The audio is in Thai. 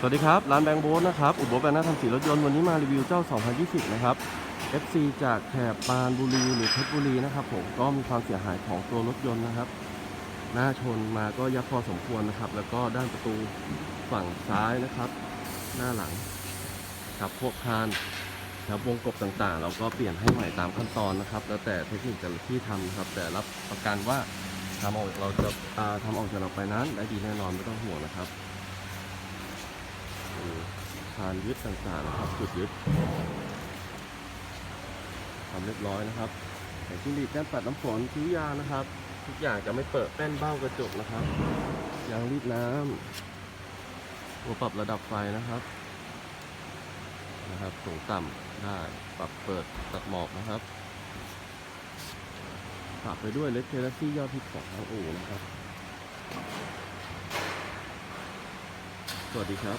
สวัสดีครับ ร้านแบงค์โบ๊ทนะครับ อุบลแบงค์นักทำสีรถยนต์วันนี้มารีวิวเจ้า 2020 นะครับ FC จากแถบปานบุรีหรือเพชรบุรีนะครับผมก็มีความเสียหายของตัวรถยนต์นะครับ หน้าชนมาก็ยับพอสมควรนะครับ แล้วก็ด้านประตูฝั่งซ้ายนะครับ หน้าหลังครับพวกคานครับวงกบต่างๆ เราก็เปลี่ยนให้ใหม่ตามขั้นตอนนะครับ แล้วแต่เทคนิคแต่ละที่ทำครับ แต่รับประกันว่าทำออกเราจะาทำออกจากเราไปนั้นได้ดีแน่นอนไม่ต้องห่วงนะครับ คานยึดต่างๆนะครับจุดยึดทำเรียบร้อยนะครับแต่ที่ดีแก้มปัดน้ำฝนคิ้วยานะครับ ทุกอย่างจะไม่เปิดแป้นเบ้ากระจกนะครับยางรีดน้ำตัวปรับระดับไฟนะครับนะครับสูงต่ำได้ปรับเปิดตัดหมอกนะครับฝากไปด้วยเลสเทลซี่ยอดพิษของทางอู่นะครับ สวัสดีครับ